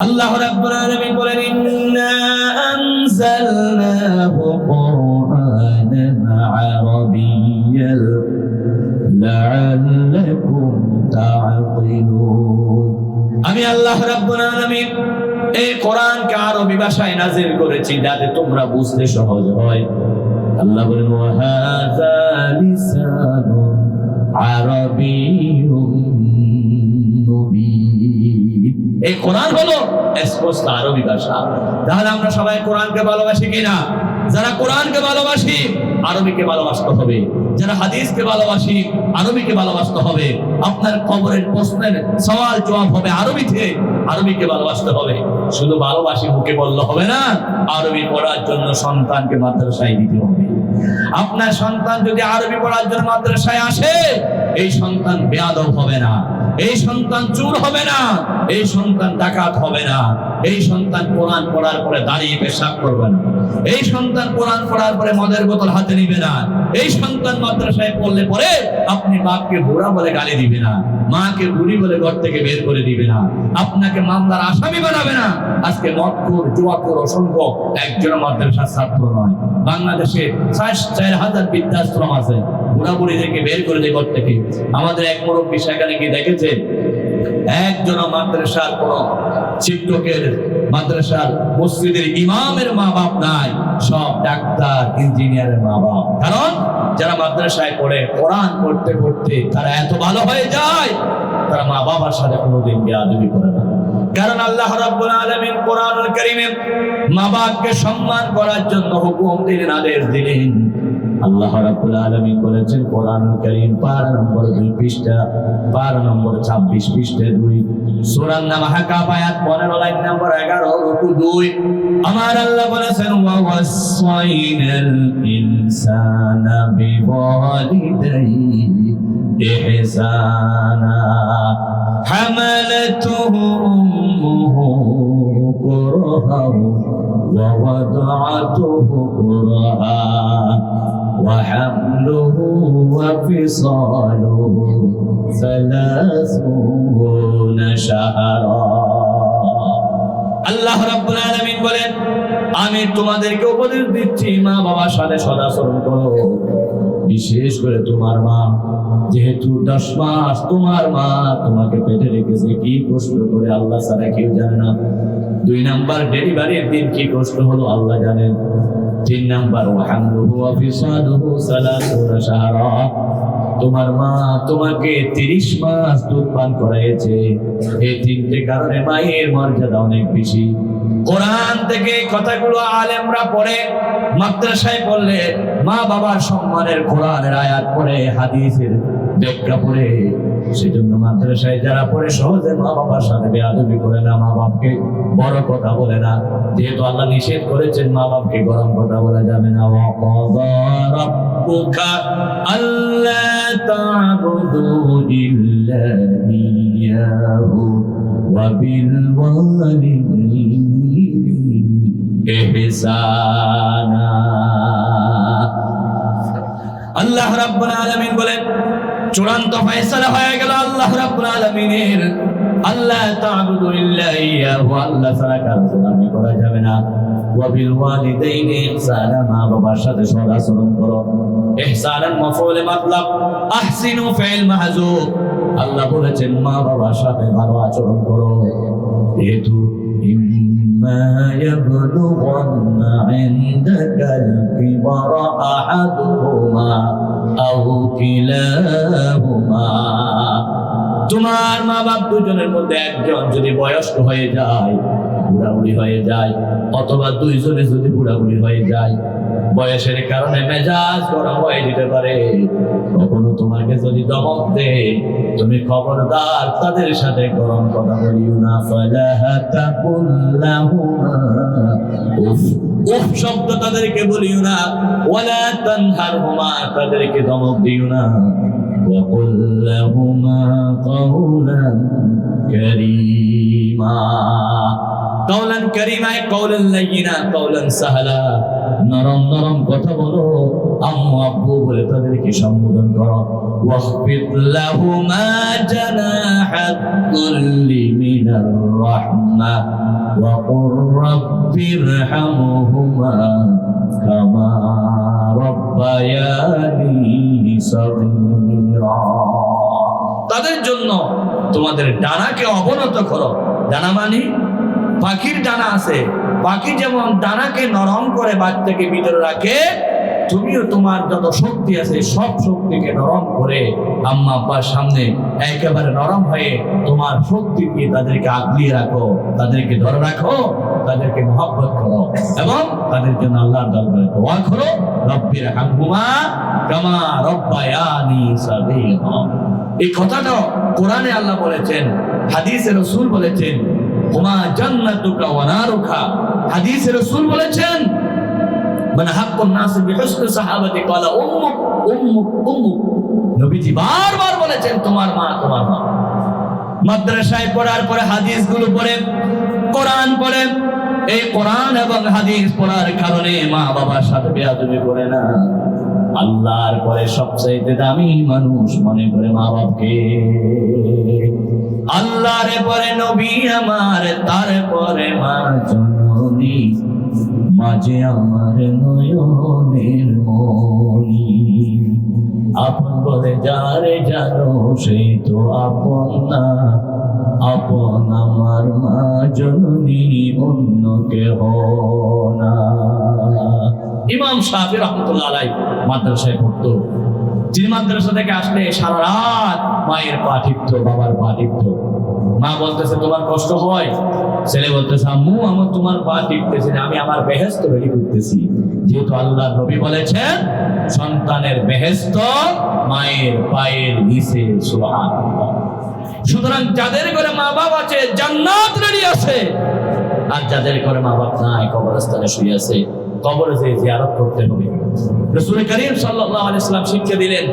আল্লাহ রাব্বুল আলামিন বলেন, ইন্না আনজালনাহু কুরআনান আরাবিয়্যাল লাআল্লাকুম তা'কিলুন আমি আল্লাহ রাব্বুল আলামিন এই কোরআনকে আরবি ভাষায় নাজিল করেছি যাতে তোমরা বুঝতে সহজ হয়। আল্লাহ বলেন ওয়াহাযা লিসানুন আরাবিয়্যুন এই কোরআন হলো স্পষ্ট আরবি ভাষা তাহলে আমরা সবাই কোরআনকে ভালোবাসি কিনা? যারা কোরআনকে ভালোবাসি, আরবিকে ভালোবাসতে হবে। যারা হাদিসকে ভালোবাসি, আরবিকে ভালোবাসতে হবে। আপনার কবরের প্রশ্নের সওয়াল জবাব হবে আরবিতে, আরবিকে ভালোবাসতে হবে। শুধু ভালোবাসি মুখে বললে হবে না, আরবি পড়ার জন্য সন্তানকে মাদ্রাসায় দিতে হবে। আপনার সন্তান যদি আরবি পড়ার জন্য মাদ্রাসায় আসে, এই সন্তান বেয়াদব হবে না। এই সন্তান চুর হবে না। এই সন্তান ডাকাত হবে না। এই সন্তান কোরআন পড়ার পরে দাঁড়িয়ে পেশাব করবে না। এই সন্তান কোরআন পড়ার পরে মদের বোতল হাতে নিবে না। এই সন্তান মাদ্রাসায় পড়লে পরে আপনি বাপকে বুড়া বলে গালি দিবে না, মাকে বুড়ি বলে ঘর থেকে বের করে দিবে না। আপনাকে মামলার আসামি বানাবে না। আজকে মদখোর, জুয়াখোর, অসংখ্য একজন মাদ্রাসার ছাত্র নয়। বাংলাদেশে চার চার হাজার বৃদ্ধাশ্রম আছে। বুড়া বুড়িদেরকে বের করে দেয় ঘর থেকে। আমাদের এক মুরব্বী সেখানে গিয়ে দেখেছে একজন মাদ্রাসার কোন শিক্ষকের মাদ্রাসার মসজিদের ইমামের মা বাপ নাই, সব ডাক্তার, ইঞ্জিনিয়ারের মা বাপ কারণ যারা মাদ্রাসায় পড়ে, কোরআন পড়তে পড়তে তারা এত ভালো হয়ে যায়, তারা মা বাবার সাথে কোনোদিন বেয়াদবি করে না। কারণ আল্লাহ রাব্বুল আলামিন কোরআনুল কারীমে মা বাপকে সম্মান করার জন্য হুকুম দিলেন, আদেশ দিলেন। আল্লাহ রাব্বুল আলামিন বলেছেন, কোরআনুল কারীম পারা নম্বর 2 পৃষ্ঠা পারা নম্বর 26 পৃষ্ঠা 2 সূরার নাম হাকাব আয়াত 15 লাইন নম্বর 11 রুকু 2 আমার আল্লাহ বলেছেন ওয়া ওয়াসাইনাল ইনসানা বিওয়ালিদাইহি ইহসানা। حملته أمه كرها ووضعته كرها وحمله وفصاله ثلاثون شهرا আল্লাহ রাব্বুল আলামিন বলেন আমি তোমাদেরকে উপদেশ দিচ্ছি মা বাবার সাথে সদাচরণ করো বিশেষ করে তোমার মা। যেহেতু দশ মাস তোমার মা, তোমাকে পেটে রেখেছে, কি কষ্ট করে আল্লাহ ছাড়া কেউ জানে না। দুই নাম্বার ডেলিভারির দিন কি কষ্ট হলো আল্লাহ জানেন। তিন নাম্বার তোমার মা তোমাকে তিরিশ মাস দুধ পান করাইছে। এই তিনটে কারণে মায়ের মর্যাদা অনেক বেশি। কোরআন থেকে কথাগুলো আলেমরা পড়ে, মাদ্রাসায় পড়লে মা বাবার সম্মানের কোরআনের আয়াত পড়ে, হাদিসের ব্যাখ্যা পড়ে। সেই জন্য মাদ্রাসায় যারা পড়ে, সহজে মা বাবার সাথে বেআবি করে না, মা বাপকে বড় কথা বলে না। যেহেতু আল্লাহ নিষেধ করেছেন, মা বাপকে গরম কথা বলা যাবে না। আল্লাহ ইহসানা আল্লাহ রাব্বুল আলামিন বলেন, চূড়ান্ত ফয়সালা হয়ে গেল আল্লাহ রাব্বুল আলামিনের। আল্লাহ তা'বুদু ইল্লা ইয়াহু, আল্লাহ ছাড়া কারও নাম করা যাবে না। ওয়া বিল ওয়ালিদাইনি ইহসানা, মা বাবার সাথে সদাচরণ করো। ইহসানান মাফউলে মাতলাব, আহসিনু ফিল মাহজুব আল্লাহ বলেছেন, মা বাবার সাথে ভালো আচরণ করো। যেহেতু إما يبلغن عندك الكبر أحدهما أو كلاهما. তোমার মা বাপ দুজনের মধ্যে একজন যদি বয়স্ক হয়ে যায়, বুড়াবুড়ি হয়ে যায়, অথবা দুইজনে যদি বুড়াবুড়ি হয়ে যায়, বয়সের কারণে মেজাজ গরম হয়ে যেতে পারে। কখনো তোমাকে যদি দমক দে তুমি খবরদার, তাদের সাথে গরম কথা বলিও না। ফালাহা তাকুল্লাহুমা, উফ। উফ শব্দ তাদেরকে বলিও না ওয়ালা তানহারহুমা তাদেরকে ধমক দিও না وقل لهما قولا كريما قولا كريما قولا لينا قولا سهلا নরম নরম কথা বলো। আম্মু, আব্বু বলে তাদেরকে সম্বোধন করো। ওয়াহফিদ মিনার ওয়া কুর কামা রাব্বায়ানি সাগীরা। তাদের জন্য তোমাদের ডানাকে অবনত করো। ডানা মানে পাখির ডানা আছে। পাখি যেমন ডানাকে নরম করে বাচ্চাকে ভিতরে রাখে, তুমিও তোমার যত শক্তি আছে সব শক্তিকে নরম করে আম্মা আব্বার সামনে একেবারে নরম হয়ে তোমার শক্তি দিয়ে তাদেরকে আগলিয়ে রাখো, তাদেরকে ধরে রাখো, তাদেরকে মহব্বত করো এবং তাদের জন্য আল্লাহর দরবারে দোয়া করো, রব্বির হামহুমা কামা রব্বায়ানি সাগীরা। এই কথাটা কোরআনে আল্লাহ বলেছেন, হাদিসে রসুল বলেছেন হুমা জান্নাতুকা ওয়া নারুকা। হাদিসে রসুল বলেছেন মানে হাক্কুন নাস বিহুসন সাহাবাতি ক্বালা উম্মুক উম্মুক উম্মুক নবীজি বারবার বলেছেন, তোমার মা তোমার মা। মাদ্রাসায় পড়ার পরে হাদিসগুলো পড়ে, কোরআন পড়ে। এই কোরআন এবং হাদিস পড়ার কারণে মা বাবার সাথে বেয়াদবি করে না। আল্লাহর পরে সবচাইতে দামি মানুষ মনে করে মা বাপকে। আল্লাহর পরে নবী আমার তারপরে মা জননী, মাঝে আমার নয়নের মনি আপন বলে যারে জানো সেই তো আপন না। আপন আমার মা জননী, অন্য কেহ না। ইমাম শাহি রহমতুল্লাহ আলাই মাদ্রাসায় পড়তো যিনি মাদ্রাসা থেকে আসলে সারা রাত মায়ের পা টিপতো, বাবার পা মা বলতেছে, তোমার কষ্ট হয়? ছেলে বলতেছে, আম্মু, আমার তোমার পা টিপতেছে আমি আমার বেহেস্ত রেডি করতেছি। যেহেতু আল্লাহ নবী বলেছেন, সন্তানের বেহেস্ত মায়ের পায়ের নিচে সুবহান সুতরাং যাদের ঘরে মা বাপ আছে, জান্নাত রেডি আছে। আর যাদের ঘরে মা বাপ নাই, কবরস্থানে শুয়ে আছে কবরে যে জিয়ারত করতে হবে রসুল করিম সাল্লাল্লাহু আলাইহি সাল্লাম শিক্ষা দিলেন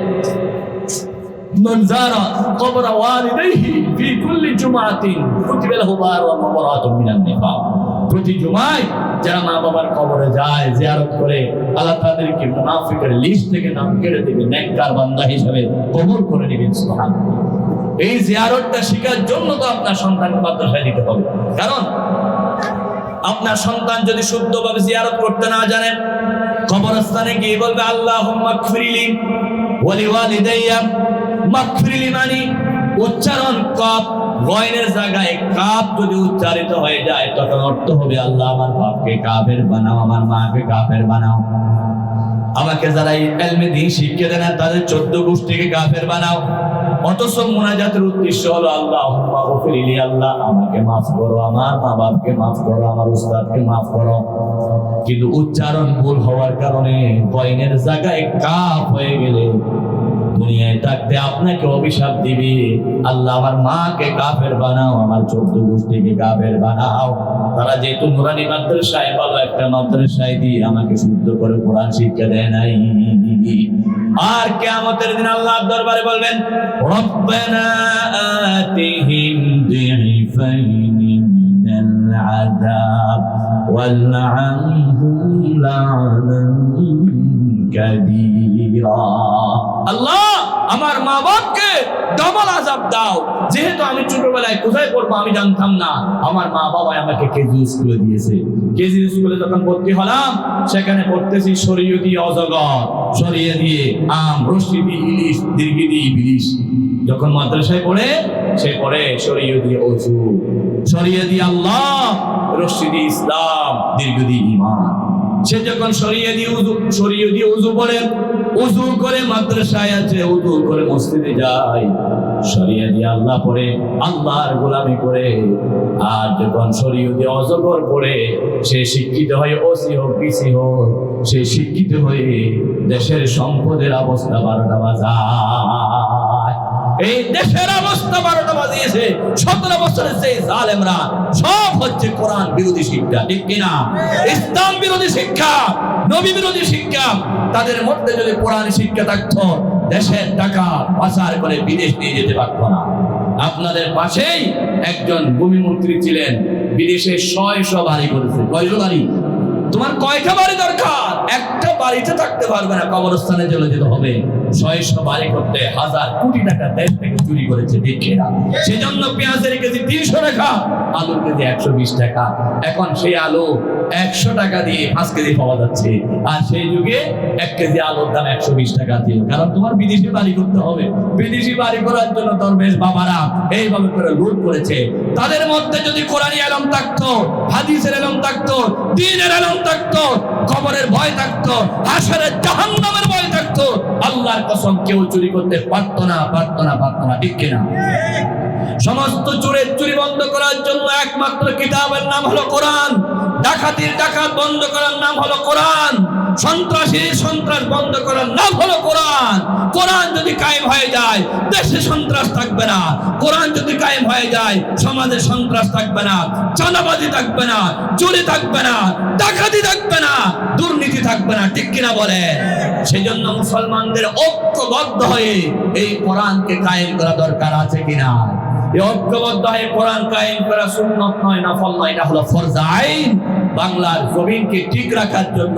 من زار قبر والديه في كل جمعة كتب له بار ومبرات من النفاق প্রতি জুমায় যারা মা বাবার কবরে যায় জিয়ারত করে আল্লাহ তাদেরকে মুনাফিকের লিস্ট থেকে নাম কেটে দেবে নেককার বান্দা হিসেবে কবুল করে নেবেন সুবহানাল্লাহ এই জিয়ারতটা শিকার জন্য তো আপনার সন্তানকে মাদ্রাসায় দিতে হবে কারণ আপনার সন্তান যদি শুদ্ধভাবে জিয়ারত করতে না জানেন কবরস্থানে গিয়ে বলবে আল্লাহ ওয়ালি মানে উচ্চারণ কপ, গয়নের জায়গায় কাপ যদি উচ্চারিত হয়ে যায়, তখন অর্থ হবে, আল্লাহ আমার বাপকে কাফের বানাও, আমার মাকে কাফের বানাও। আমাকে যারা এই এলমে শিখিয়ে দেন, তাদের চোদ্দ গোষ্ঠীকে কাফের বানাও। মোনাজাতের উদ্দেশ্য হলো আল্লাহ গফিরিলি আল্লাহ, আমাকে মাফ করো, আমার মা বাপকে মাফ করো, আমার উস্তাদকে মাফ করো। কিন্তু উচ্চারণ ভুল হওয়ার কারণে কয়েনের জায়গায় কাপ হয়ে গেলে দুনিয়ায় থাকতে আপনাকে অভিশাপ দিবে। আল্লাহ, আমার মাকে কাফের বানাও, আমার চোদ্দ গোষ্ঠীকে কাফের বানাও। তারা যেহেতু নুরানি মাদ্রাসায়, ভালো একটা মাদ্রাসায় দিয়ে আমাকে শুদ্ধ করে কোরআন শিক্ষা দেয় নাই। আর কেয়ামতের দিন আল্লাহ দরবারে বলবেন রব্বানা আতিহিম দিফাইন মিনাল আযাব ওয়ালআনহুম লা'নান আল্লাহ! আমার মা বাপকে ডবল আজাব দাও। যেহেতু আমি ছোটবেলায় কোথায় পড়ব আমি জানতাম না। আমার মা বাবা আমাকে কেজি স্কুলে দিয়েছে। কেজি স্কুলে যখন ভর্তি হলাম, সেখানে পড়তেছি সরিয়ে দিয়ে অজগর। সরিয়ে দিয়ে আম রশ্মি দিয়ে ইলিশ দীর্ঘি দিয়ে ইলিশ। যখন মাদ্রাসায় পড়ে, সে পড়ে সরিয়ে দিয়ে অজু। সরিয়ে দিয়ে আল্লাহ রশ্মি দিয়ে ইসলাম দীর্ঘ দিয়ে ইমান সে যখন সরিয়ে দিয়ে উজু সরিয়ে দিয়ে উজু পড়ে উজু করে মাদ্রাসায় আছে উজু করে মসজিদে যায়। সরিয়ে দিয়ে আল্লাহ পড়ে আল্লাহর গোলামি করে, আর যখন সরিয়ে দিয়ে অজগর পড়ে, সে শিক্ষিত হয়ে ওসি হোক বিসি হোক, সে শিক্ষিত হয়ে দেশের সম্পদের অবস্থা বারোটা বাজায়। এই দেশের অবস্থা বারোটা বাজিয়েছে, সতেরো বছরের সেই জালেমরা সব হচ্ছে কোরআন বিরোধী শিক্ষা, ঠিক কিনা? ইসলাম বিরোধী শিক্ষা, নবী বিরোধী শিক্ষা, তাদের মধ্যে যদি কোরআন শিক্ষা থাকতো, দেশের টাকা পাচার করে বিদেশ নিয়ে যেতে পারত না। আপনাদের পাশেই একজন ভূমিমন্ত্রী ছিলেন, বিদেশে ছয়শো বাড়ি করেছে। কয়শো বাড়ি? তোমার কয়টা বাড়ি দরকার? একটা বাড়িতে থাকতে পারবে না, কবরস্থানে চলে যেতে হবে। ছয়শো বাড়ি করতে হাজার কোটি টাকা দেশ থেকে চুরি করেছে দেখেরা সেজন্য পেঁয়াজের কেজি তিনশো টাকা, আলুর কেজি একশো বিশ টাকা। এখন সেই আলু একশো টাকা দিয়ে পাঁচ কেজি পাওয়া যাচ্ছে। আর সেই যুগে এক কেজি আলুর দাম একশো বিশ টাকা ছিল। কারণ তোমার বিদেশি বাড়ি করতে হবে। বিদেশি বাড়ি করার জন্য তোর বেশ বাবারা এইভাবে করে লুট করেছে। তাদের মধ্যে যদি কোরআনী আলম থাকতো, হাদিসের আলম থাকতো, দিনের আলম থাকতো, কবরের ভয় থাকতো, হাসরের জাহান্নামের ভয় থাকতো। আল্লাহর কসম কেউ চুরি করতে পারতো না পারতো না পারতো না, ঠিক কিনা? সমস্ত চোরের চুরি বন্ধ করার জন্য একমাত্র কিতাবের নাম হলো কোরআন। ডাকাতির ডাকাত বন্ধ করার নাম হলো কোরআন। সন্ত্রাসী সন্ত্রাস বন্ধ করার নাম হলো কোরআন। কোরআন যদি কায়েম হয়ে যায়, দেশে সন্ত্রাস থাকবে না। কোরআন যদি কায়েম হয়ে যায়, সমাজে সন্ত্রাস থাকবে না। চাঁদাবাজি থাকবে না, চুরি থাকবে না, ডাকাতি থাকবে না, দুর্নীতি থাকবে না, ঠিক কিনা বলে? সেজন্য মুসলমানদের ঐক্যবদ্ধ হয়ে এই কোরআনকে কায়েম করা দরকার আছে কিনা? ঐক্যবদ্ধ হয়ে কোরআন কায়েম করা সুন্নত নয়, নফল নয়, এটা বাংলার জমিনকে ঠিক রাখার জন্য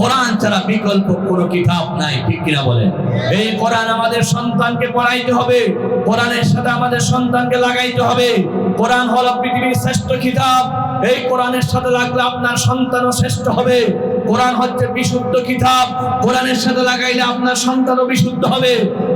কোরআন ছাড়া বিকল্প কোনো কিতাব নাই, ঠিক কিনা বলেন? এই কোরআন আমাদের সন্তানকে পড়াইতে হবে, কোরআনের সাথে আমাদের সন্তানকে লাগাইতে হবে। কোরআন হলো পৃথিবীর শ্রেষ্ঠ কিতাব, এই কোরআনের সাথে লাগলে আপনার সন্তানও শ্রেষ্ঠ হবে। কোরআন হচ্ছে বিশুদ্ধ কিতাব, কোরআনের সাথে লাগাইলে আপনার সন্তানও বিশুদ্ধ হবে।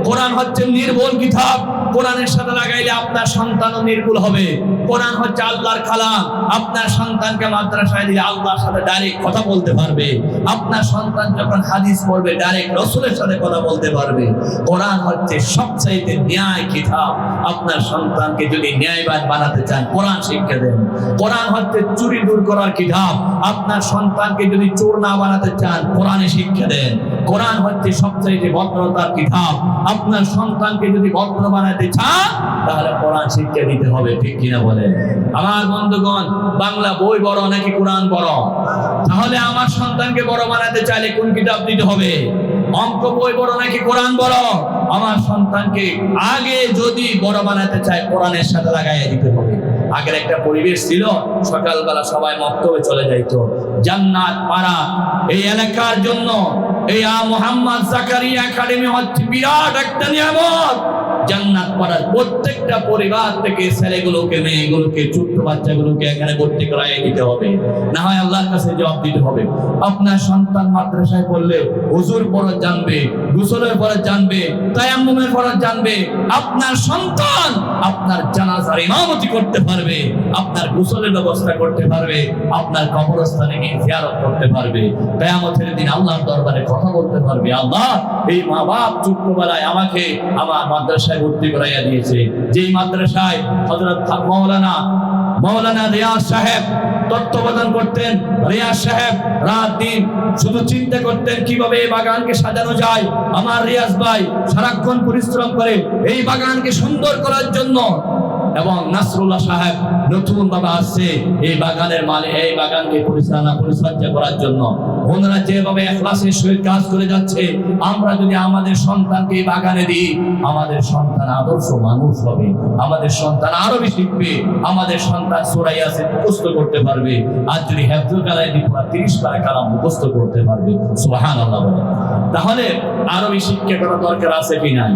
কোরআন হচ্ছে নির্ভুল কিতাব কোরআনের সাথে লাগাইলে আপনার সন্তানও নির্ভুল হবে। কোরআন হচ্ছে আল্লাহর কালাম। আপনার সন্তানকে মাদ্রাসায় দিলে আল্লাহর সাথে ডাইরেক্ট কথা বলতে পারবে। আপনার সন্তান যখন হাদিস পড়বে ডাইরেক্ট রসুলের সাথে কথা বলতে পারবে। কোরআন হচ্ছে সবচাইতে ন্যায় কিতাব। আপনার সন্তানকে যদি ন্যায়বান বানাতে চান, কোরআন শিক্ষা দেন। কোরআন হচ্ছে চুরি দূর করার কিতাব। আপনার সন্তানকে যদি চোর না বানাতে চান, কোরআনে শিক্ষা দেন। কোরআন হচ্ছে সবচাইতে ভদ্রতার কিতাব। আপনার সন্তানকে যদি ভদ্র বানাতে চান, তাহলে কোরআন শিক্ষা দিতে হবে, ঠিক কিনা বলে? আমার বন্ধুগণ, বাংলা বই বড় নাকি কোরআন বড় তাহলে আমার সন্তানকে বড় বানাতে চাইলে কোন কিতাব দিতে হবে? অঙ্ক বই বড় নাকি কোরআন বড় আমার সন্তানকে আগে যদি বড় বানাতে চায়, কোরআনের সাথে লাগাইয়া দিতে হবে। আগের একটা পরিবেশ ছিল, সকালবেলা সবাই মক্তবে চলে যাইতো। জান্নাত পাড়া এই এলাকার জন্য এই মোহাম্মদ জাকারিয়া একাডেমি হচ্ছে বিরাট একটা নিয়ামত। জান্নাত পাড়ার প্রত্যেকটা পরিবার থেকে ছেলেগুলোকে, মেয়েগুলোকে, ছোট্ট বাচ্চাগুলোকে এখানে ভর্তি করাই দিতে হবে। না হয় আল্লাহর কাছে জবাব দিতে হবে। আপনার সন্তান মাদ্রাসায় পড়লে হুজুর পরত জানবে, গুসলের পরত জানবে, তায়াম্মুমের পরত জানবে। আপনার সন্তান আপনার জানাজার ইমামতি করতে পারবে, আপনার গুসলের ব্যবস্থা করতে পারবে, আপনার কবরস্থানে গিয়ে জিয়ারত করতে পারবে। কিয়ামতের দিন আল্লাহর দরবারে কথা বলতে পারবে। আল্লাহ এই মা বাপ ছোট্টবেলায় আমাকে আমার মাদ্রাসায় ভর্তি করাইয়া দিয়েছে। যেই মাদ্রাসায় হযরত মাওলানা মাওলানা রিয়াজ সাহেব তত্ত্বাবধান করতেন, রিয়াজ সাহেব রাত দিন শুধু চিন্তা করতেন কীভাবে এই বাগানকে সাজানো যায়। আমার রিয়াজ ভাই সারাক্ষণ পরিশ্রম করে এই বাগানকে সুন্দর করার জন্য এবং নাসরুল্লাহ সাহেব নতুন বাবা আসছে এই বাগানের মালে এই বাগানকে পরিচালনা পরিচর্যা করার জন্য। ওনারা যেভাবে এখলাসের সহিত কাজ করে যাচ্ছে, আমরা যদি আমাদের সন্তানকে বাগানে দিই, আমাদের সন্তান আদর্শ মানুষ হবে, আমাদের সন্তান আরবি শিখবে, আমাদের সন্তান সোরাই আছে মুখস্থ করতে পারবে, আর যদি হেফজুল কালাই পুরা তিরিশ পারা কালাম মুখস্থ করতে পারবে সুবাহান আল্লাহ তাহলে আরবি শিক্ষা করা দরকার আছে কি নাই?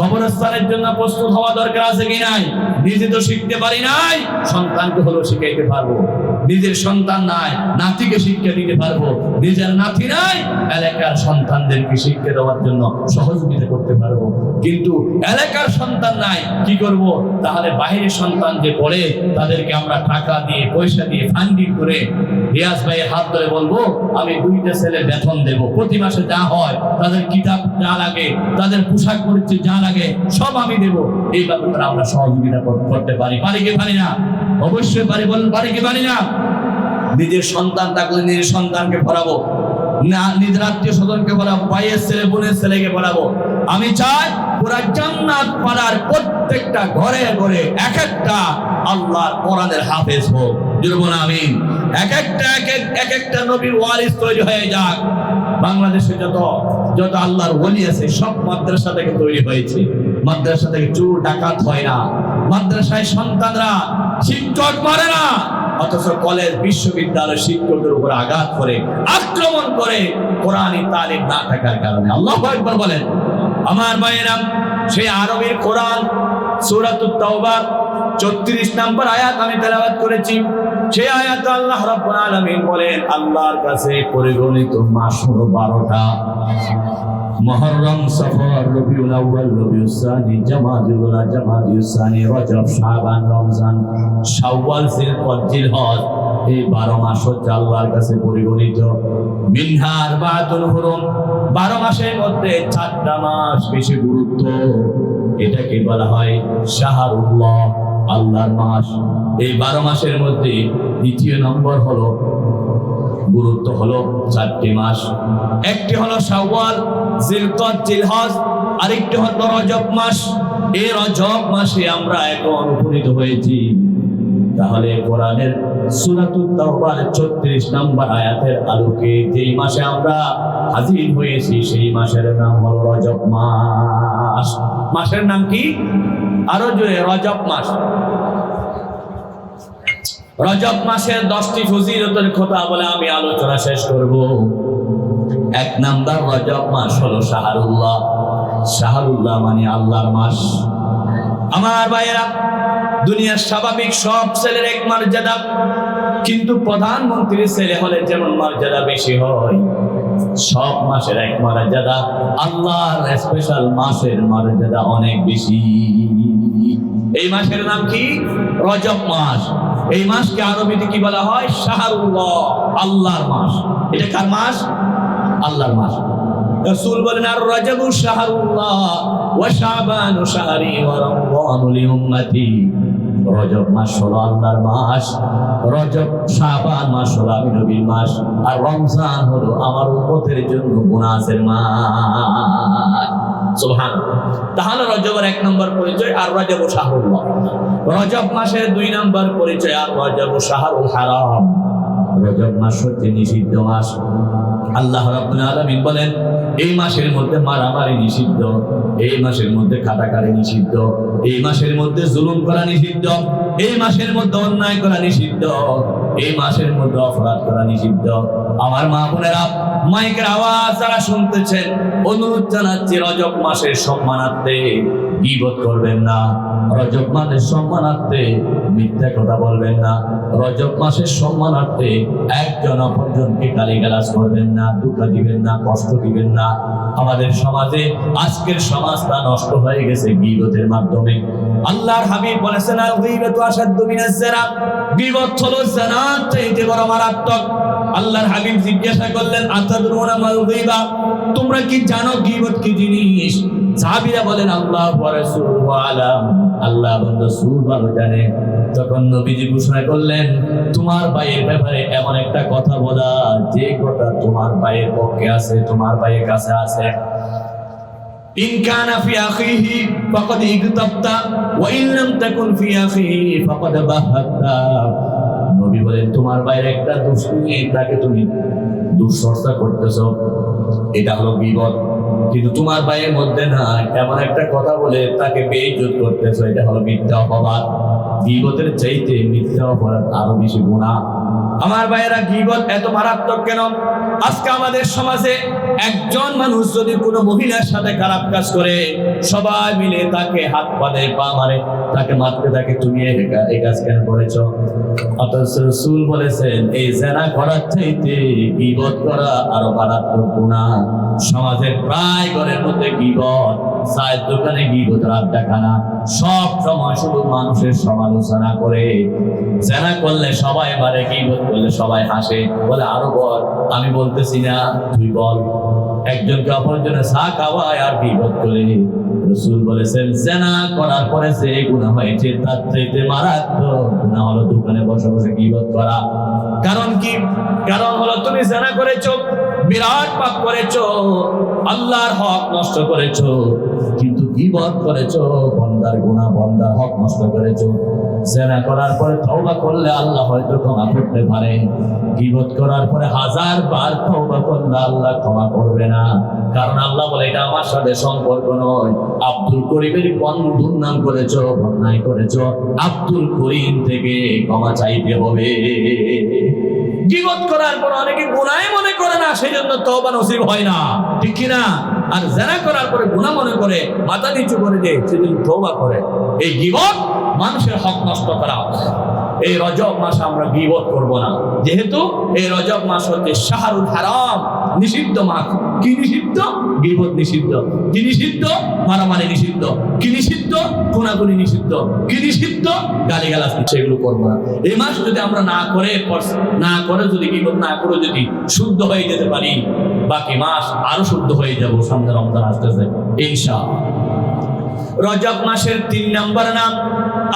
কবরস্থানের জন্য প্রস্তুত হওয়া দরকার আছে কি নাই? নিজে তো শিখতে পারি নাই, সন্তানকে হলো শিখাইতে পারব। নিজের সন্তান নাই, নাতিকে শিক্ষা দিতে পারব। নিজের নাতি নাই এলাকার সন্তানদেরকে শিক্ষা দেওয়ার জন্য সহযোগিতা করতে পারব। কিন্তু এলাকার সন্তান নাই, কি করব? তাহলে বাইরের সন্তান যে পড়ে, তাদেরকে আমরা টাকা দিয়ে, পয়সা দিয়ে ফান্ডিং করে রিয়াজ ভাইয়ের হাত ধরে বলব, আমি দুইটা ছেলে বেতন দেব। প্রতি মাসে যা হয়, তাদের কিতাব যা লাগে, তাদের পোশাক পরিচ্ছদ যা লাগে, সব আমি দেব। এই করে আমরা সহযোগিতা করতে পারি। পারি কি পারি না? অবশ্যই পারি বলুন, পারি কি পারি না? নিজের সন্তান থাকলে নিজের সন্তানকে পড়াবো। না, নিজের আত্মীয় স্বজনকে পড়াবো, ভাইয়ের ছেলে, বোনের ছেলেকে পড়াবো। আমি চাই পুরা জান্নাত পাড়ার প্রত্যেকটা ঘরে ঘরে এক একটা আল্লাহর কোরআনের হাফেজ হোক। না আমি এক একটা, এক এক- এক একটা নবীর ওয়ারিস তৈরি হয়ে যাক। বাংলাদেশে যত যত আল্লাহর ওলি আছে, সব মাদ্রাসা থেকে তৈরি হয়েছে। মাদ্রাসা থেকে চুর ডাকাত হয় না। মাদ্রাসায় সন্তানরা শিক্ষক মারে না। অথচ কলেজ বিশ্ববিদ্যালয় শিক্ষকদের উপর আঘাত করে, আক্রমণ করে কোরআনই তালিম না থাকার কারণে। আল্লাহ একবার বলেন, আমার ভাইয়েরা, সেই আরবের কোরআন, সূরাতুত তাওবা 34 নম্বর আয়াত আমি তেলাওয়াত করেছি। সেই আয়াত আল্লাহ রাব্বুল আলামিন বলেন, আল্লাহর কাছে পরিগণিত মাস হলো 12টা মহররম সফর রবিউল আউয়াল, রবিউল সানি জামাদুল উলা জামাদুল সানি, রজব, শাবান, রমজান, শাওয়াল জিলকদ জিলহজ, এই 12 মাস হচ্ছে আল্লাহর কাছে পরিগণিত। মিনহার বাতুল হুরুম 12 মাসের মধ্যে চারটা মাস বেশি গুরুত্ব, এটাকে বলা হয় শাহরুল্লাহ, আল্লাহর মাস। এই 12 মাসের মধ্যে দ্বিতীয় নম্বর হলো গুরুত্ব হলো চারটি মাস। একটি হলো শাওয়াল, জিলকদ, জিলহজ, আরেকটি হলো রজব মাস। এই রজব মাসে আমরা এখন উপনীত হয়েছি। তাহলে কোরআনের সূরাতুত তাওবার 36 নম্বর আয়াতের আলোকে যেই মাসে আমরা হাজির হয়েছি, সেই মাসের নাম হলো রজব মাস। মাসের নাম কি? আরও জোরে, রজব মাস। রজব মাসের দশটি ফজিলতের কথা বলে আমি আলোচনা শেষ করব। এক নাম্বার রজব মাস হলো শাহরুল্লাহ। শাহরুল্লাহ মানে আল্লাহর মাস। আমার ভাইয়েরা, দুনিয়ার স্বাভাবিক সব ছেলের এক মর্যাদা। কিন্তু প্রধানমন্ত্রীর ছেলে হলে যেমন মর্যাদা বেশি হয়, সব মাসের এক মর্যাদা। আল্লাহর স্পেশাল মাসের মর্যাদা অনেক বেশি। এই মাসের নাম কি? রজব মাস। এই মাসকে আরবিতে কি বলা হয়? শাহরুল্লাহ, আল্লাহর মাস। এটা কার মাস? আল্লাহর মাস। রাসূল বলেন, আর রজবু শাহরুল্লাহ ওয়া শাবানু শাহরি ওয়া রমজানু লিউম্মতি রজব মাস হলো আল্লাহর মাস। রজব শাবান মাস হলো আমি নবীর মাস। আর রমজান হলো আমার উম্মতের জন্য মুনাসের মাস। সুবহান তাহলে রজবের এক নম্বর পরিচয় আর রজব শাহরুল্লাহ রজব মাসের দুই নম্বর পরিচয় আর রজব শাহরুল হারাম। রজব মাস হচ্ছে নিষিদ্ধ মাস। আল্লাহ রাব্বুল আলামিন বলেন, এই মাসের মধ্যে মারামারি নিষিদ্ধ, এই মাসের মধ্যে কাটাকাটি নিষিদ্ধ, এই মাসের মধ্যে জুলুম করা নিষিদ্ধ, এই মাসের মধ্যে অন্যায় করা নিষিদ্ধ, এই মাসের মধ্যে অপরাধ করা নিষিদ্ধ। আমার মা বোনেরা, মাইকের আওয়াজ যারা শুনতেছেন, অনুরোধ জানাচ্ছি, রজব মাসের সম্মানার্থে গীবত করবেন না। রজব মাসের সম্মানার্থে মিথ্যা কথা বলবেন না। রজব মাসের সম্মানার্থে একজন অপরজনকে গালিগালাজ করবেন না, দুঃখ দিবেন না, কষ্ট দিবেন না। আমাদের সমাজে আজকের সমাজটা নষ্ট হয়ে গেছে গীবতের মাধ্যমে। আল্লাহর হাবিব বলেছেন, আল গীবাতু আশাদ্দু মিনাজ যারা গীবত হলো জানার চাইতে বড় মারাত্মক। আল্লাহর হাবিব জিজ্ঞাসা করলেন, আতাদরুনা মাল গীবা? তোমরা কি জানো গীবত কি জিনিস? সাহাবীরা বলেন, আল্লাহ ওয়া রাসূলুহু আলাম। আল্লাহ এবং রাসূল ভালো জানে। তখন নবীজি ঘোষণা করলেন, তোমার ভাইয়ের ব্যাপারে এমন একটা কথা বলা, যে কথা তোমার ভাইয়ের পক্ষে আছে, তোমার ভাইয়ের কাছে আছে। আখিহি ফাকাদ ইগতাবতা, ওয়া ইন লাম তাকুন ফি আখিহি ফাকাদ নবী বলেন, তোমার ভাইয়ের একটা দুশ্মনী তাকে তুমি দুঃচর্চা করতেছো। এটা হলো বিপদ। কিন্তু তোমার ভাইয়ের মধ্যে না এমন একটা কথা বলে তাকে বেইজ্জত করতেছো। এটা হলো মিথ্যা অপবাদ। বিপদের চাইতে মিথ্যা অপরাধ আরও বেশি গুণা আমার ভাইয়েরা, গিবত এত মারাত্মক কেন? আজকে আমাদের সমাজে একজন মানুষ যদি কোনো মহিলার সাথে খারাপ কাজ করে, সবাই মিলে তাকে হাত পাতে পা মারে, তাকে মারতে, তাকে তুমি এই কাজ কেন করেছ? অথচ রসুল বলেছেন, এই জেনা করার চাইতে গিবত করা আরও মারাত্মক গুণা। সমাজের প্রায় ঘরের মধ্যে গিবত, চায়ের দোকানে গিবত রাত দেখানা সব সময় শুধু মানুষের সমালোচনা করে। জেনা করলে সবাই মারে গিবত করলে সবাই হাসে। বলে, আরও বল, আমি বলতেছি না, তুই বল। একজনকে অপরজনের চা খাওয়ায় আর করে। রসুল বলেছেন, জেনা করার পরে গুণা হয়েছে, তার চাইতে মারাত্মক হলো দোকানে বসে বসে করা। কারণ কি? কারণ হলো, তুমি জেনা করেছ, বিরাট পাপ করেছ, আল্লাহর হক নষ্ট করেছ। গিবত করেছ, বন্দার গুণা বন্দার হক নষ্ট করেছ। জেনা করার পরে তওবা করলে আল্লাহ হয়তো ক্ষমা করতে পারে। গিবত করার পরে হাজার বার তওবা করলে আল্লাহ ক্ষমা করবে না। কারণ আল্লাহ বলে, এটা আমার সাথে সম্পর্ক নয়। আব্দুল করিমের বন্ধুর নাম করেছ অন্যায় করেছ। আব্দুল করিম থেকে ক্ষমা চাইতে হবে। গিবত করার পর অনেকে গুনায় মনে করে না সেই জন্য তওবা নসিব হয় না। ঠিক কি না আর জেনা করার পরে গুণা মনে করে, মাথা নিচু করে দেয় সেদিন ধোবা করে। এই জীবন মানুষের হক নষ্ট করা। এই রজব মাস আমরা গিবত করব না। যেহেতু এই রজব মাস হচ্ছে শাহরুল হারাম, নিষিদ্ধ মাস। কি নিষিদ্ধ? গিবত নিষিদ্ধ। কি নিষিদ্ধ? মারামারি নিষিদ্ধ। কি নিষিদ্ধ? কোনাগুনি নিষিদ্ধ। কি নিষিদ্ধ? গালিগালাজ সেগুলো করব না। এই মাস যদি আমরা না করে না করে যদি গিবত না করে যদি শুদ্ধ হয়ে যেতে পারি, বাকি মাস আরও শুদ্ধ হয়ে যাব সামনে রমজান আসতেছে। ইনশাআল্লাহ। রজব মাসের তিন নম্বর নাম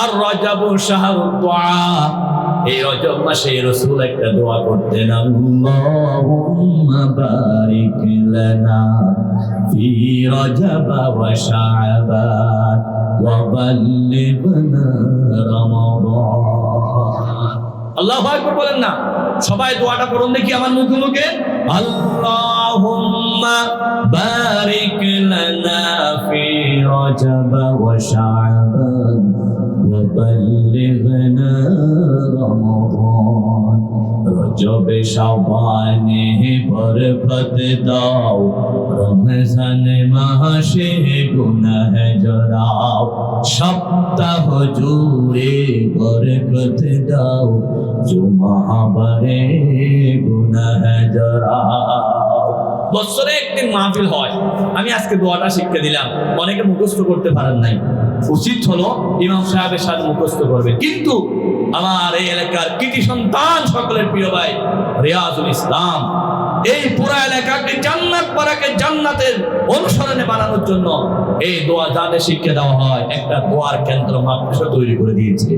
আর রজব শাহরুদ দোয়া। এই রজব মাসে রসুল একটা দোয়া করতেন, আল্লাহুম্মা বারিক লানা ফি রজব ওয়া শাবান ওয়া বাল্লিগনা রমাদান। আল্লাহু আকবার বলেন না, সবাই দোয়াটা করুন দেখি আমার মুখে মুখে। আল্লাহুম্মা বারিক লানা ফি রজব ওয়া শাবান বাল্লিগনা রমাদান রজবে শাবানে বরকত দাও। রমজান মাসে গুনাহ জড়াও। সপ্তাহ জুড়ে বরকত দাও। জুমাবারে গুনাহ জড়াও। বছরে একদিন মাহফিল হয়। আমি আজকে দোয়াটা শিক্ষা দিলাম। অনেকে মুখস্থ করতে পারেন নাই। উচিত হলো ইমাম সাহেবের সাথে মুখস্থ করবে। কিন্তু আমার এই এলাকার কৃতি সন্তান সকলের প্রিয় ভাই রিয়াজুল ইসলাম এই পুরা এলাকাকে জান্নাত পাড়াকে জান্নাতের অনুসরণে বানানোর জন্য এই দোয়া যাদের শিক্ষা দেওয়া হয়, একটা দোয়ার কেন্দ্র মাদ্রাসা তৈরি করে দিয়েছে।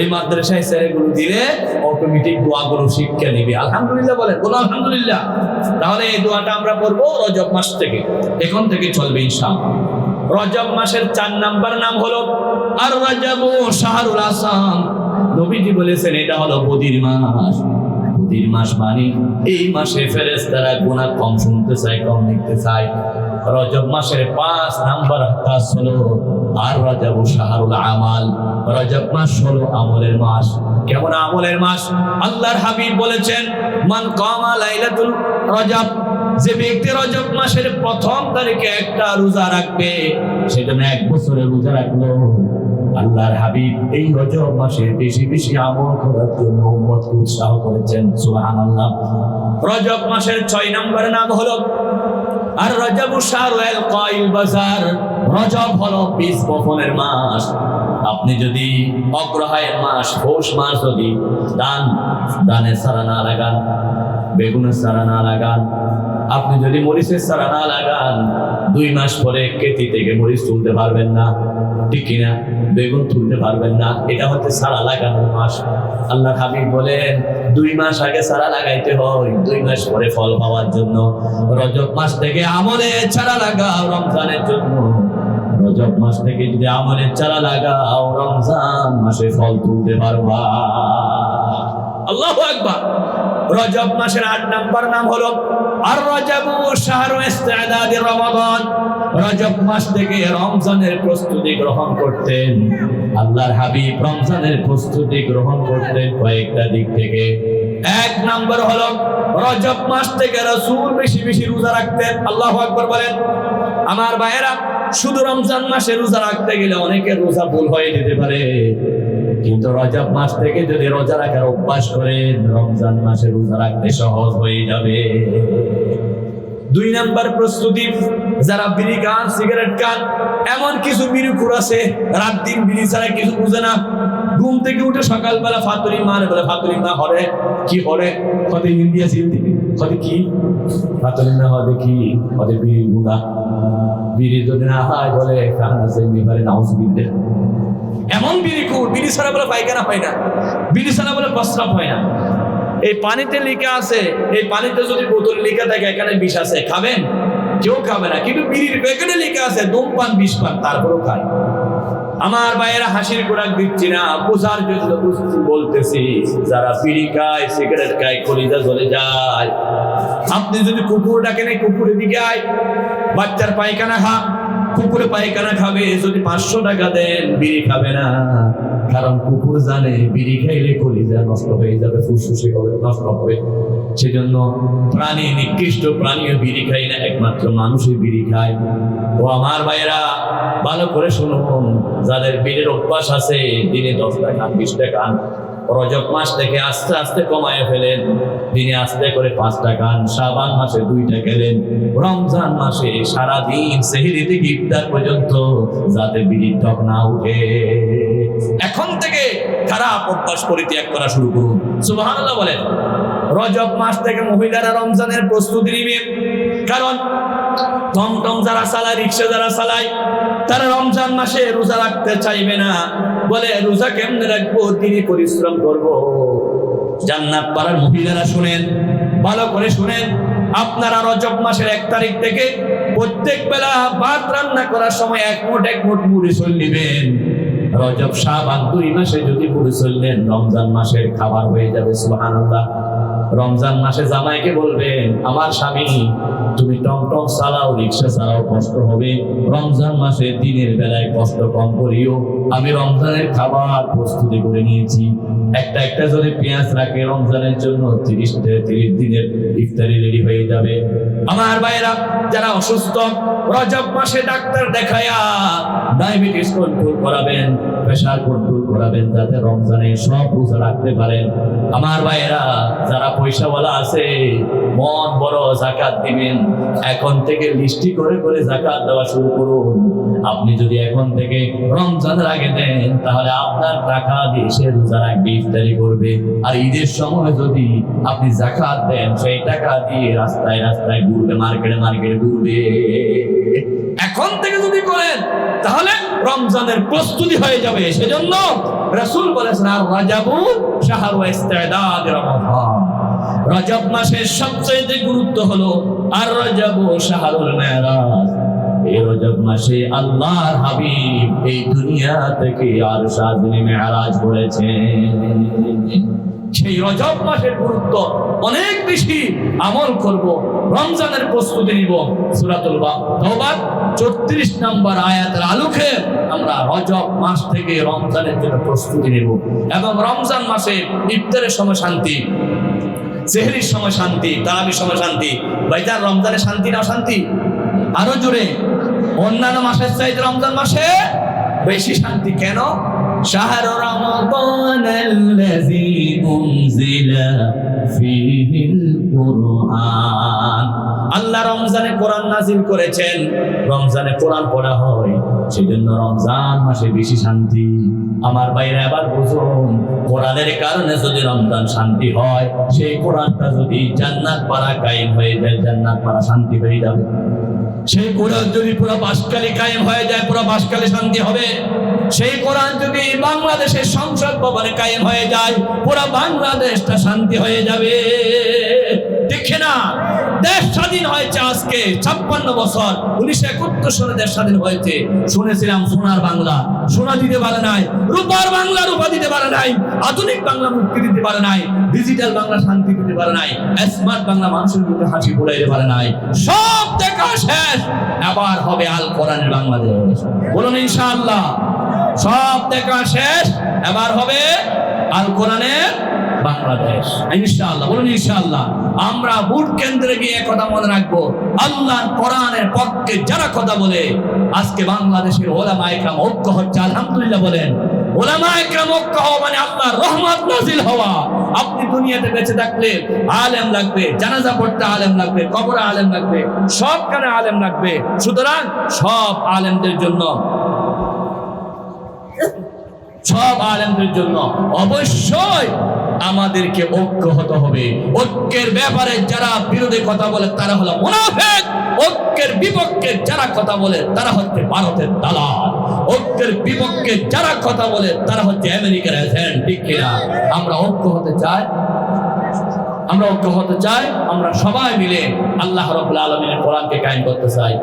এই মাদ্রাসায় স্যারেগুলো দিলে অটোমেটিক দোয়াগুলো শিক্ষা নিবে। আলহামদুলিল্লাহ বলেন, বলো আলহামদুলিল্লাহ। তাহলে এই দোয়াটা আমরা পড়ব রজব মাস থেকে। এখন থেকে চলবে ইনশাআল্লাহ। রজব মাসের চার নাম্বার নাম হলো আর রজব শাহরুল আসাম নবীজি বলেছেন, এটা হলো বদির মাস। বদির মাস মানে এই মাসে ফেরেশতারা গুনাহ কম শুনতে চায়, কম লিখতে চায়। রজব মাসের পাঁচ নাম্বার কাজ হলো, আর রজব শাহরুল আমাল। রজব মাস হলো আমলের মাস। কেমন আমলের মাস? আল্লাহর হাবিব বলেছেন, মান কামা লাইলাতুল রজব যে ব্যক্তি রজব মাসের প্রথম তারিখে একটা রোজা রাখবে সেটা না এক বছরের রোজা রাখল। আল্লাহর হাবিব এই রজব মাসে বেশি বেশি আমল করার জন্য উৎসাহ করেছেন, সুবহানাল্লাহ। রজব মাসের ছয় নম্বর নাম হলো আর রজব শাহরুল কয়েল বাজার। রজব হলো বীজ বপনের মাস। আপনি যদি অগ্রহায়ের মাস, পৌষ মাস যদি দান, দানের সারা না লাগান বেগুনের সারা না লাগান। আপনি যদি মরিচের সারা না লাগান, দুই মাস পরে কেতি থেকে মরিচ তুলতে পারবেন না। ঠিক কিনা? বেগুন তুলতে পারবেন না। এটা হচ্ছে সারা লাগানোর মাস। আল্লাহ হাবিব বলেন, দুই মাস আগে সারা লাগাইতে হয়। দুই মাস পরে ফল পাওয়ার জন্য। রজব মাস থেকে আমলে ছাড়া লাগাও রমজানের জন্য। রজব মাস থেকে যদি আমলের চারা লাগাও, রমজান মাসে ফল তুলতে পারবা। আল্লাহ একবার রজব মাসের আট নাম্বার নাম হলো আর রজব শাহরু ইস্তেদাদি রমাদান। রজব মাস থেকে রমজানের প্রস্তুতি গ্রহণ করতেন। আল্লাহর হাবিব রমজানের প্রস্তুতি গ্রহণ করতেন কয়েকটা দিক থেকে। এক নাম্বার হলো রজব মাস থেকে রসুল বেশি বেশি রোজা রাখতেন। আল্লাহ আকবর বলেন, আমার ভাইয়েরা, শুধু রমজান মাসে রোজা রাখতে গেলে অনেকের রোজা ভুল হয়ে যেতে পারে। কিন্তু রজব মাস থেকে যদি রোজা রাখার অভ্যাস করেন, রমজান মাসে রোজা রাখতে সহজ হয়ে যাবে। দুই নাম্বার প্রস্তুতি, যারা বিড়ি খান, সিগারেট খান, এমন কিছু বিড়িকুর আছে, রাত দিন বিড়ি ছাড়া কিছু বুঝে না। ঘুম থেকে উঠে সকালবেলা ফাতুরি মানে বলে ফাতুরি মা হরে, কি হরে? কত ইন্ডিয়া সিন্দি কত কি? মা হদে কি কত বিড়ি গুণা। যদি না হয় বলে কাহানা সে নিবারে এমন বিড়ি কুর বিড়ি ছাড়া বলে পায়খানা হয় না। বিড়ি ছাড়া বলে প্রস্রাব হয় না। এই পানিতে লেখা আছে, এই পানিতে যদি বোতল লেখা থাকে, এখানে বিষ আছে। খাবেন? কেউ খাবে না। কিন্তু বিড়ির প্যাকেটে লেখা আছে ধূমপান বিষ পান, তারপরেও খায়। আমার ভাইয়েরা হাসির খোরাক দিচ্ছি না, বোঝার জন্য বলতেছি, যারা বিড়ি খায়, সিগারেট খায় কলিজা জ্বলে যায়। আপনি যদি কুকুর ডাকেন কুকুরের দিকে আয়। বাচ্চার পায়খানা খা কুকুরে পায়খানা খাবে, যদি পাঁচশো টাকা দেন, বিড়ি খাবে না। কারণ কুকুর জানে, বিড়ি খাইলে কলিজা নষ্ট হয়ে যাবে, ফুসফুসে হবে নষ্ট হবে। সেজন্য প্রাণী নিকৃষ্ট প্রাণীও বিড়ি খাই না, একমাত্র মানুষই বিড়ি খায়। ও আমার ভাইয়েরা, ভালো করে শুনুন, যাদের বিড়ির অভ্যাস আছে, দিনে দশটা খান বিশটা খান রজব মাস থেকে আস্তে আস্তে কমায় ফেলেন, দিনে আস্তে করে পাঁচটা খান শাবান মাসে দুইটা খেলেন রমজান মাসে সারাদিন সেহেরি থেকে ইফতার পর্যন্ত যাতে বিড়ির টক না উঠে। এখন থেকে খারাপ অভ্যাস পরিত্যাগ করা শুরু করুন। সুবহানাল্লাহ বলেন। রজব মাস থেকে মহিলারা রমজানের প্রস্তুতি নিবে। কারণ টমটম যারা চালায়, রিক্সা যারা চালায়, তারা রমজান মাসে রোজা রাখতে চাইবে না। বলে, রোজা কেমনে রাখব? তিনি পরিশ্রম করব। জান্নাত পাড়ার মহিলারা শুনেন, ভালো করে শুনেন, আপনারা রজব মাসের এক তারিখ থেকে প্রত্যেক বেলা ভাত রান্না করার সময় এক মুঠ এক মুঠ মুড়ি চল নিবেন। রজব শাবান দুই মাসে যদি মুড়ি চললেন রমজান মাসের খাবার হয়ে যাবে, সুবহানাল্লাহ। রমজান মাসে জামাইকে বলবেন আমার স্বামী, তুমি টমটম চালাও, রিক্সা চালাও, কষ্ট হবে। রমজান মাসে দিনের বেলায় কষ্ট কম করিও। আমি রমজানের খাবার প্রস্তুতি করে নিয়েছি। একটা একটা যদি পেঁয়াজ রাখে, রমজানের জন্য তিরিশ তিরিশ দিনের ইফতারি রেডি হয়ে যাবে। আমার ভাইরা যারা অসুস্থ, রজব মাসে ডাক্তার দেখায়া ডায়াবেটিস কন্ট্রোল করাবেন প্রেশার কন্ট্রোল করাবেন, যাতে রমজানে সব রোজা রাখতে পারেন। আমার ভাইয়েরা, যারা পয়সাওয়ালা আছে, মন বড় জাকাত দিবেন। এখন থেকে লিস্টি করে করে জাকাত দেওয়া শুরু করুন। আপনি যদি এখন থেকে রমজানের আগে দেন, তাহলে আপনার টাকা দিয়ে সে রোজা রাখবে, ইফতারি করবে। আর ঈদের সময় যদি আপনি জাকাত দেন, সেই টাকা দিয়ে রাস্তায় রাস্তায় ঘুরবে, মার্কেটে মার্কেটে ঘুরবে। এখন থেকে যদি করেন, তাহলে রমজানের প্রস্তুতি হয়ে যাবে। সেজন্য রাসূল বলেছেন, আর রাজাবু শাহরু ইস্তিদাদ রমাদান রজব মাসের সবচেয়ে গুরুত্ব হলো আর রজবু শাহরুল মেরাজ। এই মাসে হাবিব এই দুনিয়া থেকে আর করেছেন সেই মাসের গুরুত্ব অনেক বেশি আমল করব, রমজানের প্রস্তুতি নিব। সূরাতুল তাওবা 34 নম্বর আয়াতের আলোকে আমরা রজব মাস থেকে রমজানের জন্য প্রস্তুতি নিব। এবং রমজান মাসে ইফতারের সময় শান্তি সেহরির সময় শান্তি তারাবির সময় শান্তি ভাইজান রমজানে শান্তি না শান্তি? আরও জোরে, অন্যান্য মাসের চাইতে রমজান মাসে বেশি শান্তি, কেন? আল্লাহ রমজানে কোরআন নাজিল করেছেন, রমজানে কোরআন পড়া হয়, সেজন্য রমজান মাসে বেশি শান্তি। আমার বাইরে আবার বুঝুন, কোরআনের কারণে যদি রমজান শান্তি হয়, সেই কোরআনটা যদি জান্নাত পাড়া কায়েম হয়ে যায়, জান্নাত পাড়া শান্তি হয়ে যাবে। সেই কোরআন যদি পুরো বাসকালে কায়েম হয়ে যায়, পুরো বাসকালে শান্তি হবে। সেই কোরআন যদি বাংলাদেশের সংসদ ভবনে কায়েম হয়ে যায়, পুরো বাংলাদেশটা শান্তি হয়ে যাবে। দেখে না দেশ স্বাধীন হয়েছে আজকে, ছাপ্পান্ন বছর, উনিশশো একাত্তর সালে দেশ স্বাধীন হয়েছে। শুনেছিলাম সোনার বাংলা, সোনা দিতে পারে নাই, রূপার বাংলা, রূপা দিতে পারে নাই, আধুনিক বাংলা মুক্তি দিতে পারে নাই ডিজিটাল বাংলা শান্তি দিতে পারে নাই স্মার্ট বাংলা মানুষের মুখে হাসি ফুলাইতে পারে নাই। সব দেখা শেষ, আবার হবে আল কোরআনের বাংলাদেশ। বলুন ইনশাআল্লাহ, সব দেখা শেষ এবার হবে আল কোরআনের বাংলাদেশ। ইনশাআল্লাহ, বলুন ইনশাআল্লাহ। আমরা ভোট কেন্দ্রে গিয়ে কথা মনে রাখব, আল্লাহর কোরআনের পক্ষে যারা কথা বলে, আজকে বাংলাদেশের ওলামা একরাম ঐক্য হচ্ছে, আলহামদুলিল্লাহ বলেন। ওলামা একরাম ঐক্য হওয়া মানে আল্লাহর রহমত নাজিল হওয়া। আপনি দুনিয়াতে বেঁচে থাকলে আলেম লাগবে, জানাজা পড়তে আলেম লাগবে, কবরে আলেম লাগবে, সবখানে আলেম লাগবে। সুতরাং সব আলেমদের জন্য সব আলেমদের জন্য অবশ্যই আমাদেরকে ঐক্য হতে হবে। ঐক্যের ব্যাপারে যারা বিরোধী কথা বলে, তারা হলো মুনাফিক। ঐক্যের বিপক্ষে যারা কথা বলে, তারা হচ্ছে ভারতের দালাল। ঐক্যের বিপক্ষে যারা কথা বলে, তারা হচ্ছে আমেরিকার এজেন্ট, ঠিক কিনা? আমরা ঐক্য হতে চাই? আমরা ঐক্য হতে চাই? আমরা সবাই মিলে আল্লাহ রবুল্লা আলমিনের কোরআনকে কায়েম করতে চাই।